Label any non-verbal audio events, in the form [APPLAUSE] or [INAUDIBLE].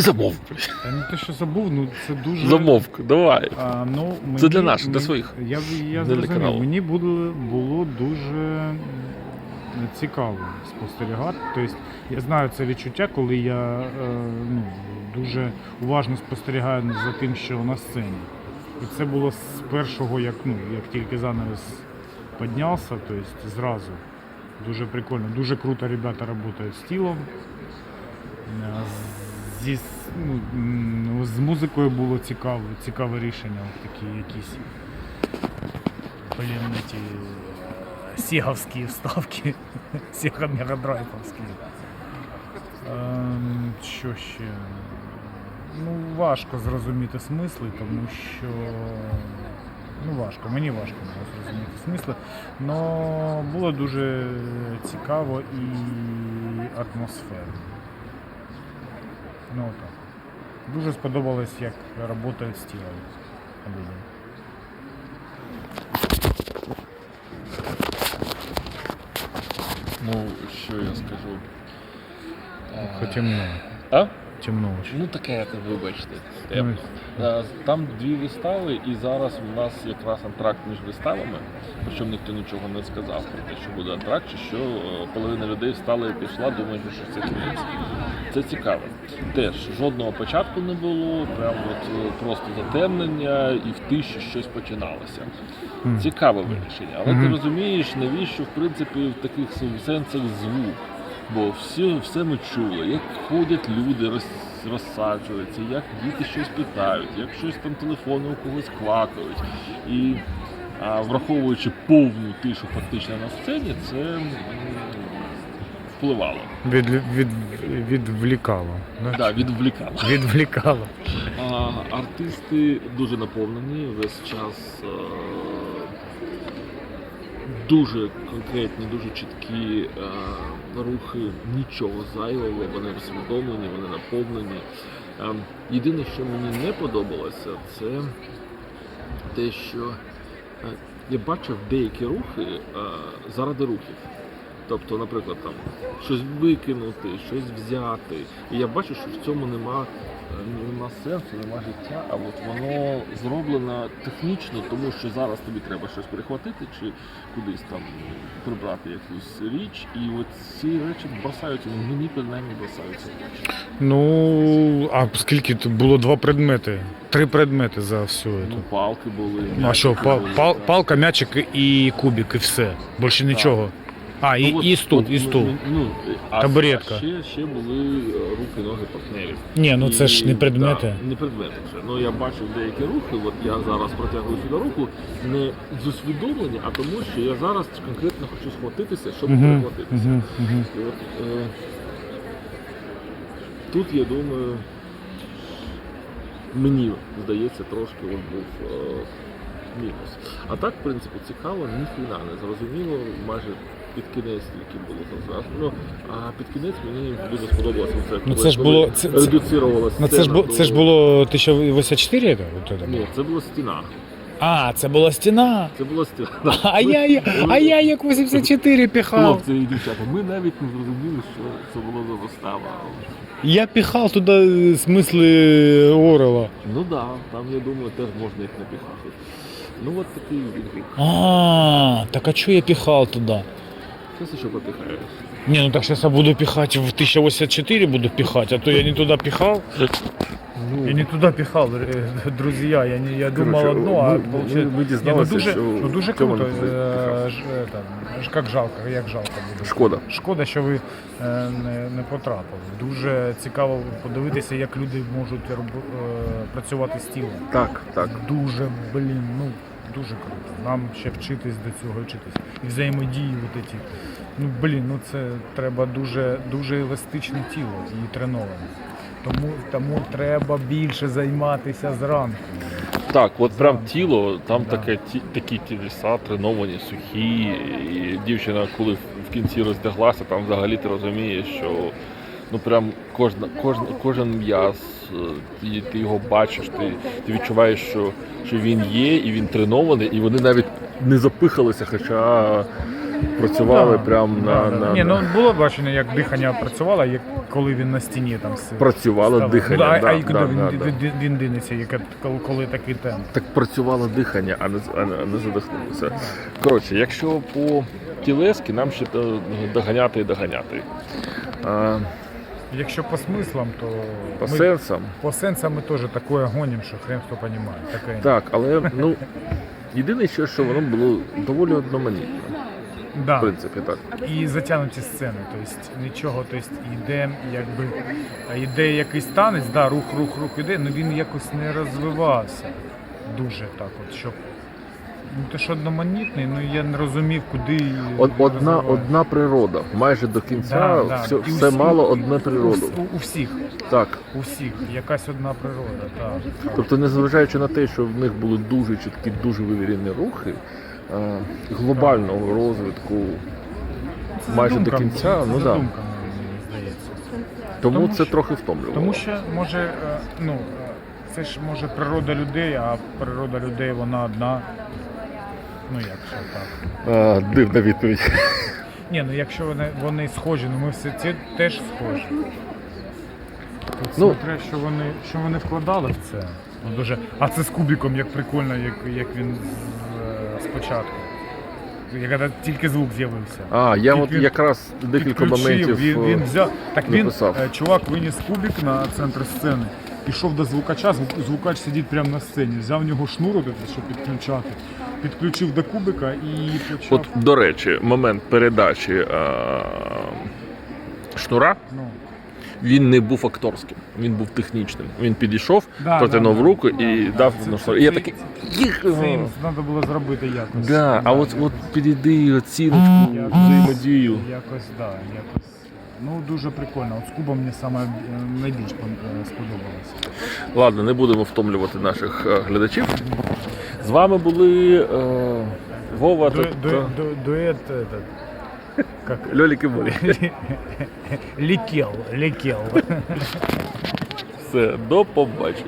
Давай замовк. блядь. Та не те, що забув, ну це дуже. Замовк, давай. А, ну, мені, Це для наших, для мені- своїх. Я, я для зрозумів, каналу. мені було, було дуже цікаво спостерігати. Тобто, я знаю це відчуття, коли я е, ну, дуже уважно спостерігаю за тим, що на сцені. І це було з першого, як, ну, як тільки занавес піднявся, тобто зразу. Дуже прикольно. Дуже круто ребята працюють з тілом. Е, Зі, ну, з музикою було цікаво, цікаве рішення. От такі якісь блін, ті е, сіговські вставки. [LAUGHS] Сіга мегадрайвовські. Ем, що ще? Ну, важко зрозуміти смисли, тому що. Ну, важко, мені важко було зрозуміти смисли. Но було дуже цікаво і атмосферно. Ну так. Дуже сподобалось, як працюють з тілом. Ну, що я скажу. Темно. А? Темно очень. Ну таке, вибачте. Ну, Е, Там дві вистави, і зараз у нас якраз антракт між виставами. Причому ніхто нічого не сказав про те, що буде антракт, чи що е, половина людей встала і пішла, думаючи, що це кінець. Це цікаво. Теж жодного початку не було, прям от е, просто затемнення і в тиші щось починалося. Цікаве вирішення. Але ти розумієш, навіщо в принципі в таких сенсах звук. Бо всі, все ми чули, як ходять люди, роз, розсаджуються, як діти щось питають, як щось там телефони у когось квакають. І а, враховуючи повну тишу фактично на сцені, це впливало. Від, від, відвлікало. Да? Да, відвлікало. Відвлікало. А, артисти дуже наповнені весь час. е, Дуже конкретні, дуже чіткі е, рухи, нічого зайвого, вони усвідомлені, вони наповнені. Е, єдине, що мені не подобалося, це те, що я бачив деякі рухи е, заради рухів. Тобто, наприклад, там щось викинути, щось взяти. І я бачу, що в цьому нема, е, нема сенсу, нема життя, а от воно зроблено технічно, тому що зараз тобі треба щось перехватити чи кудись там прибрати якусь річ. І от ці речі бросаються, ну, мені принаймні бросаються. Ну, а скільки тут було два предмети? Три предмети за все Ну, палки були. А що, пал, пал, палка, м'ячик і кубик, і все. Більше нічого. А, і, Ну, от- і стул, от, і стул. Ну, а Табуретка. Ще, ще були е, руки, ноги партнерів. Ні, ну це ж не предмети. да, не предмети вже. Ну я бачив деякі рухи, от я зараз протягую сюди руку не з усвідомлення, а тому, що я зараз конкретно хочу схватитися, щоб Угу, перехватитися. угу, угу. І от, е, тут, я думаю, мені здається, трошки от був е, мінус. А так, в принципі, цікаво, ніхрена не зрозуміло, майже під кінець тільки було. Ну, а під кінець мені дуже сподобалося це, коли, Ну, це ж коли було- це- це- Ну це ж, бу- до- це ж було 1084? це? От це Ні, це була стіна. А, це була стіна. Це була стіна. [LAUGHS] А я, я- а я як 84 піхав. Хлопці і дівчата, ми навіть не зрозуміли, що це було за вистава. Я піхав туди смисли Орела. Ну так, да, там, я думаю, теж можна їх напіхати. Ну от такий відгук. А, так а чого я піхав туди? Зараз що попіхаєш. Не, ну так сейчас я буду пихать в 1084 буду пихать, а то я не туда пихал. Я не туда пихал, э, [LAUGHS] друзья. Я, не, я думал Короче, одно, а Ні, ну дуже, що ну дуже круто. не туди е, пихав. ж, е, там, як жалко, як жалко буде. Шкода. Шкода, що ви е, не, не потрапили. Дуже цікаво подивитися, як люди можуть роб- е, працювати з тілом. Так, так. Дуже, блін, ну дуже круто. Нам ще вчитись до цього вчитись. І взаємодії от ці. Ну блін, ну це треба дуже, дуже еластичне тіло і треноване. Тому, тому треба більше займатися зранку. Так, от прям тіло, там Да. таке ті, такі тілеса треновані, сухі. І дівчина, коли в- кінці роздяглася, там взагалі ти розумієш, що ну прям кожна, кожна, кожен м'яз, е, ти, ти його бачиш, ти, ти відчуваєш, що, що він є, і він тренований, і вони навіть не запихалися, хоча працювали Да, прямо на, да, да. на, Ні, на... ну було бачення, як дихання працювало, як коли він на стіні там працювало Ставив. дихання. Ну, а, да, а і куди да, він, да, да. він, динеться, яке- коли, коли такий темп. Так працювало дихання, а не, а не, а не задихнулося. Коротше, якщо по тілески, нам ще до- доганяти і доганяти. А, Якщо по смислам, то по ми, сенсам, по сенсам ми теж таке гонимо, що хрен хто розуміє. Таке. так, але ну, єдине, що, що воно було доволі одноманітно. В принципі, так. І затягнуті сцени, тобто нічого, тобто йде, якби йде якийсь танець, да, рух, рух, рух іде, але він якось не розвивався дуже так, от щоб. Ну, те, що одноманітний, ну я не розумів, куди. Од, одна, одна природа. Майже до кінця Да, да. все, все усі- мало одне у, природу. у, у всіх, Так. у всіх, якась одна природа, так. Тобто, незважаючи на те, що в них були дуже чіткі, дуже вивірені рухи, глобального розвитку Це майже до кінця, це ну да. задумка, мені здається. Тому, Тому це що- трохи втомлювало. Тому що може, е, ну, е, це ж може природа людей, а природа людей вона одна. Ну як що так. Е, дивна відповідь. Ні, ну якщо вони, вони схожі, ну ми всі ці теж схожі. Тут Ну. смотря, що вони, що вони вкладали в це. Ну, дуже... А це з кубіком, як прикольно, як, як він е, спочатку. Як коли тільки звук з'явився. А, я от якраз декілька моментів. Він, він е, взяв. Так він, написав. е, чувак виніс кубик на центр сцени, пішов до звукача, звукач сидить прямо на сцені, взяв в нього шнур, щоб підключати, підключив до кубика і почав. От, до речі, момент передачі е, шнура, ну, він не був акторським, він був технічним. Він підійшов, Да, протягнув да, да. руку і Да, дав це- на це- І я такий. «Їх, їм е». треба було зробити якось. Да, а от, от підійди оціночку, Якось. взаємодію. Якось, да, якось. Ну, дуже прикольно. От з кубом мені саме е, найбільш е, сподобалося. Ладно, не будемо втомлювати наших е, глядачів. З вами були е, Вова Ду, та, ду, ду, дует этот, как Лёлик и Молі. [LAUGHS] Лікел, летел. Все, до побачення.